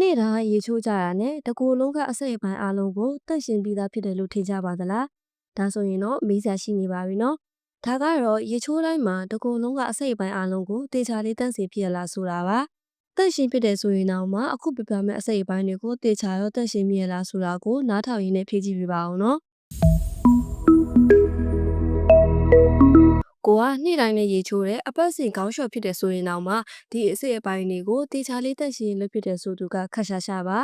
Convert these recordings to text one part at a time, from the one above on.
နေ့တိုင်းရေချိုးကြတာနဲ့တကူလုံးကအစိတ်အပိုင်းအလုံးကိုတန့်ရှင်းပြီးသားဖြစ်တယ်လို့ထင်ကြပါသလားဒါဆိုရင်တော့မေးစရာရှိနေပါပြီနော်ဒါကတော့ရေချိုးတိုင်းမှာတကူလုံးကအစိတ်အပိုင်းအလုံးကိုတေချာလေးတန့်စင်ဖြစ်ရလားဆိုတာပါတန့်ရှင်းဖြစ်တယ်ဆိုရင်တော့မှအခုပြပြမဲ့အစိတ်အပိုင်းတွေကိုတေချာရောတန့်ရှင်းမြရလားဆိုတာကိုနားထောင်ရင်းနဲ့ဖြည့်ကြည့်ပြပါအောင်နော် ကိုကနေ့တိုင်းနဲ့ရေချိုးတဲ့အပတ်စဉ်ခေါင်းလျှော်ဖြစ်တယ်ဆိုရင်တော့မှဒီအစိတ်အပိုင်းတွေကိုတေချာလေးတက်ရှင်လုပ်ဖြစ်တယ်ဆိုသူကခက်ရှာရှာပါ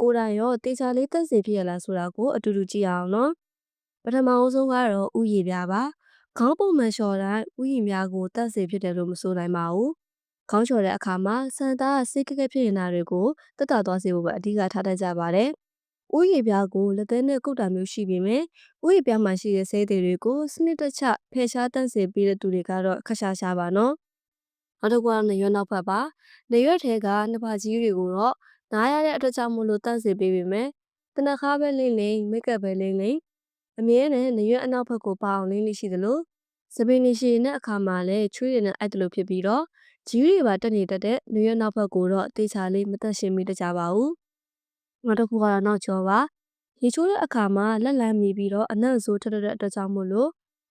ကိုယ်တိုင်ရောတေချာလေးတက်စင်ဖြစ်ရလားဆိုတာကိုအတူတူကြည့်အောင်နော်ပထမအဆုံးကတော့ဥယျာဉ်ပြပါခေါင်းပုံမှန်လျှော်တိုင်းဥယျာဉ်ပြကိုတက်စင်ဖြစ်တယ်လို့မဆိုနိုင်ပါဘူးခေါင်းလျှော်တဲ့အခါမှာစံသားစိတ်ကက်ကက်ဖြစ်နေတာတွေကိုတက်တာသွားစေဖို့ပဲအဓိကထားတတ်ကြပါတယ် ဥယျာဉ်ပြားကိုလက်သေးနဲ့ကုတ်တာမျိုးရှိပေမဲ့ဥယျာဉ်ပြားမှာရှိတဲ့ဆဲတွေတွေကိုစနစ်တကျဖယ်ရှားတန့်စင်ပေးတဲ့သူတွေကတော့ခက်ရှာရှာပါနော်နောက်တစ်ခုကတော့နေရွက်နောက်ဖက်ပါနေရွက်ထဲကနှစ်ပါးကြီးတွေကိုတော့နားရတဲ့အတွက်ကြောင့်မို့လို့တန့်စင်ပေးပေမဲ့တနခါပဲလိမ့်လိမ့်မိတ်ကပ်ပဲလိမ့်လိမ့်အမြဲတမ်းနေရွက်အနောက်ဘက်ကိုပါအောင်လိမ့်လိရှိသလိုစပင်းနေရှိတဲ့အခါမှာလည်းချွေးရည်နဲ့အိုက်တလို့ဖြစ်ပြီးတော့ဂျီးတွေပါတက်နေတတ်တဲ့နေရွက်နောက်ဘက်ကိုတော့တေချာလေးမတက်ရှင်မိတကြပါဘူး နောက်တစ်ခုကတော့နောက်ကျော်ပါရေချိုးတဲ့အခါမှာလက်လန်းမီပြီးတော့အနံ့ဆိုးထထတဲ့အတွက်ကြောင့်မို့လို့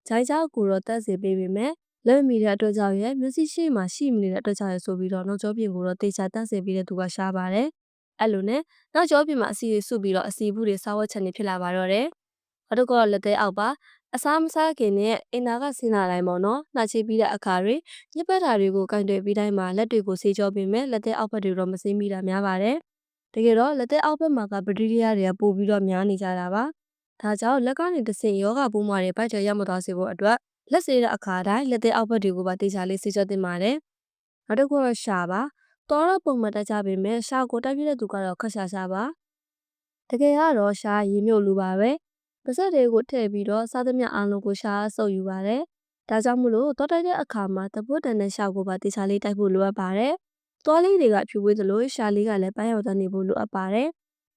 ဂျိုင်းကြောက်ကိုတော့တက်စေပေးပေမဲ့လက်မီတဲ့အတွက်ကြောင့်ရဲ့မျက်စိရှိမှရှိမနေတဲ့အတွက်ကြောင့်ရဲ့ဆိုပြီးတော့နောက်ကျောပြင်ကိုတော့တေချာတက်စေပေးတဲ့သူကရှားပါတယ်အဲ့လိုနဲ့နောက်ကျောပြင်မှာအစီတွေစုပြီးတော့အစီဘူးတွေစားဝတ်ချက်နေဖြစ်လာပါတော့တယ်နောက်တစ်ခုကတော့လက်သေးအောက်ပါအစားမစားခင်နဲ့အင်နာကဆင်းလာတိုင်းပေါ့နော်နှာချိပြီးတဲ့အခါတွေညစ်ပတ်တာတွေကိုကင်တွယ်ပြီးတိုင်းမှာလက်တွေကိုဆေးကြောပြီးမဲ့လက်သေးအောက်ဘက်တွေတော့မဆေးမိတာများပါတယ် တကယ်တော့လက်သက်အောက်ဘက်မှာကဘက်တီးရီးယားတွေကပိုပြီးတော့များနေကြတာပါ။ဒါကြောင့်လက်ကနေတဆင့်ယောဂပိုးမတွေဗိုက်ချရမသွားစေဖို့အတွက်လက်စေးတဲ့အခါတိုင်းလက်သက်အောက်ဘက်တွေကိုပါတေချာလေးဆေးကြောတင်ပါတယ်။နောက်တစ်ခုတော့ရှာပါ။တော်တော့ပုံမှန်တက်ကြပေမဲ့ရှာကိုတက်ပြတဲ့သူကတော့ခက်ရှာရှာပါ။တကယ်ကတော့ရှာရေမြုပ်လူပါပဲ။ပါစက်တွေကိုထည့်ပြီးတော့စားသမျှအားလုံးကိုရှာဆုပ်ယူပါတယ်။ဒါကြောင့်မို့လို့တော်တိုက်တဲ့အခါမှာတပုတ်တန်တဲ့ရှာကိုပါတေချာလေးတိုက်ဖို့လိုအပ်ပါတယ်။ သွားလေးတွေကဖြူဝေးသလိုရှာလေးကလည်းပန်းရောက်တန်းနေဖို့လိုအပ်ပါတယ်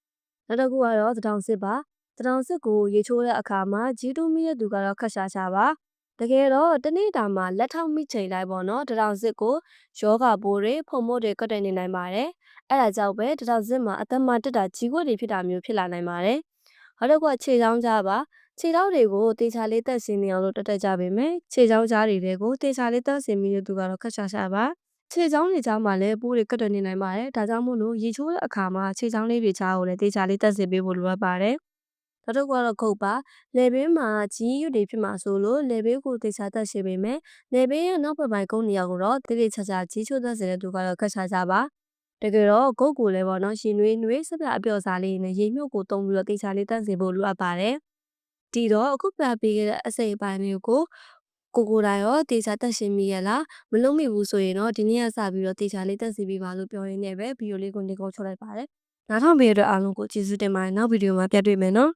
။နောက်တစ်ခုကတော့သတောင်စစ်ပါ။သတောင်စစ်ကိုရေချိုးတဲ့အခါမှာကြီးတူးမိတဲ့သူကတော့ခက်ရှာရှာပါ။တကယ်တော့တနေ့တာမှာလက်ထောက်မိချိန်လိုက်ပေါ့နော်။တတောင်စစ်ကိုယောဂပိုးတွေဖုံမို့တွေကတ်တင်နေနိုင်ပါတယ်။အဲ့ဒါကြောင့်ပဲတတောင်စစ်မှာအသက်မတက်တာကြီးခွက်တွေဖြစ်တာမျိုးဖြစ်လာနိုင်ပါတယ်။နောက်တစ်ခုကခြေချောင်းကြားပါခြေထောက်တွေကိုတေချာလေးတက်ဆင်းနေအောင်လို့တက်တက်ကြပါမယ်ခြေချောင်းကြားတွေကိုတေချာလေးတက်ဆင်းမိတဲ့သူကတော့ခက်ရှာရှာပါ ခြေချောင်းတွေကြားမှာလည်းပိုးတွေကတ်တွယ်နေနိုင်ပါတယ်ဒါကြောင့်မို့လို့ရေချိုးတဲ့အခါမှာခြေချောင်းလေးတွေကြားကိုလည်းတေချာလေးတက်ဆင်ပေးဖို့လိုအပ်ပါတယ်နောက်တစ်ခုကတော့ခုတ်ပါလေဘေးမှာကြီးရွတွေဖြစ်မှာဆိုလို့လေဘေးကိုတေချာတက်ရှင်းပေးမယ်လေဘေးရဲ့နောက်ဘက်ပိုင်းကုန်းနေရာကိုတော့တိတိကျကျကြီးချိုးသက်စေတဲ့သူကတော့ခက်ချာကြပါတကယ်တော့ဂုတ်ကိုလည်းပေါ့နော်ရှင်နွေးနွေးစပြအပြော့စားလေးနဲ့ရေမြုပ်ကိုတုံးပြီးတော့တေချာလေးတက်စေဖို့လိုအပ်ပါတယ်ဒီတော့အခုပြပေးခဲ့တဲ့အစိပ်အပိုင်းမျိုးကို ကိုကိုတိုင်ရောတေချာတက်ရှင်မိရလားမလုံးမိဘူးဆိုရင်တော့ဒီနေ့ကစပြီးတော့တေချာလေးတက်စီပေးပါလို့ပြောရင်းနဲ့ပဲဗီဒီယိုလေးကိုနေကုန်ချုပ်လိုက်ပါတယ်နားထောင်ပေးရတဲ့အားလုံးကိုကျေးဇူးတင်ပါတယ်နောက်ဗီဒီယိုမှာပြန်တွေ့မယ်နော်